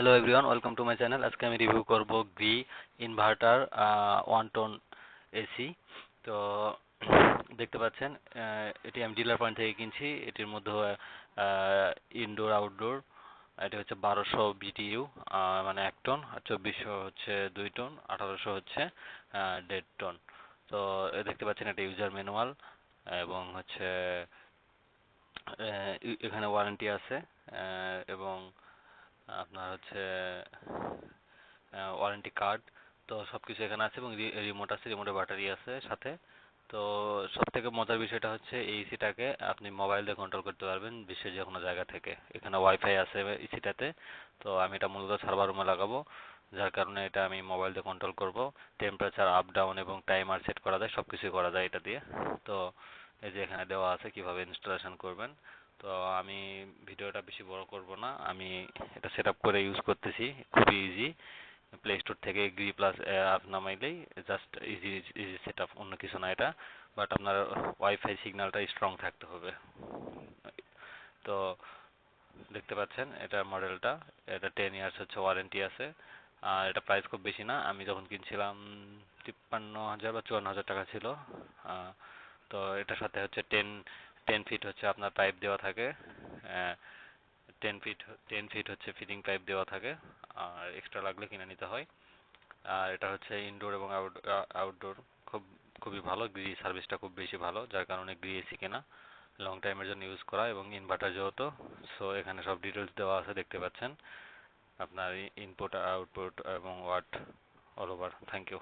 Hello everyone welcome to my channel আজকে আমি review করব Gree inverter one ton AC তো, দেখতে পাচ্ছেন এটি আমি ডিলার পয়েন্ট থেকে কিনছি। এটির মধ্যে ইনডোর আউটডোর এটি হচ্ছে বারোশো বিটিইউ মানে এক টন আর চব্বিশশো হচ্ছে দুই টন আঠারোশো হচ্ছে দেড় টন তো দেখতে পাচ্ছেন, এটা ইউজার ম্যানুয়াল এবং হচ্ছে এখানে ওয়ারেন্টি আছে এবং আপনার হচ্ছে ওয়ারেন্টি কার্ড তো সবকিছু এখানে আছে এবং রিমোট আছে রিমোটের ব্যাটারি আছে সাথে। তো সব থেকে মজার বিষয়টা হচ্ছে এই এসিটাকে আপনি মোবাইল দিয়ে কন্ট্রোল করতে পারবেন বিশ্বের যে কোনো জায়গা থেকে। এখানে ওয়াইফাই আছে এসিটাতে তো আমি এটা মূলত সার্ভার রুমে লাগাবো, যার কারণে এটা আমি মোবাইল দিয়ে কন্ট্রোল করব। টেম্পারেচার আপ ডাউন এবং টাইমার সেট করা যায় সব কিছুই করা যায় এটা দিয়ে। তো এই যে এখানে দেওয়া আছে কীভাবে ইনস্টলেশন করবেন। তো আমি ভিডিওটা বেশি বড় করব না। আমি এটা সেট করে ইউজ করতেছি, খুবই ইজি প্লে স্টোর থেকে গ্রি প্লাস অ্যাপ নামাইলেই জাস্ট ইজি ইজি সেট অন্য কিছু না এটা। বাট আপনার ওয়াইফাই সিগন্যালটা স্ট্রং থাকতে হবে। তো দেখতে পাচ্ছেন, এটা মডেলটা এটা টেন ইয়ার্স হচ্ছে ওয়ারেন্টি আছে। আর এটা প্রাইস খুব বেশি না। আমি যখন কিনছিলাম, তিপ্পান্ন হাজার বা চুয়ান্ন হাজার টাকা ছিল। তো এটার সাথে হচ্ছে টেন টেন ফিট হচ্ছে আপনার পাইপ দেওয়া থাকে টেন ফিট টেন ফিট হচ্ছে ফিটিং পাইপ দেওয়া থাকে, আর এক্সট্রা লাগলে কিনে নিতে হয়। আর এটা হচ্ছে ইনডোর এবং আউটডোর খুব, খুবই ভালো গ্রি সার্ভিসটা খুব বেশি ভালো, যার কারণে গ্রি এসি কেনা লং টাইমের জন্য ইউজ করা এবং ইনভার্টার যেহেতু সো এখানে সব ডিটেলস দেওয়া আছে, দেখতে পাচ্ছেন। আপনার ইনপুট আউটপুট এবং watt all over thank you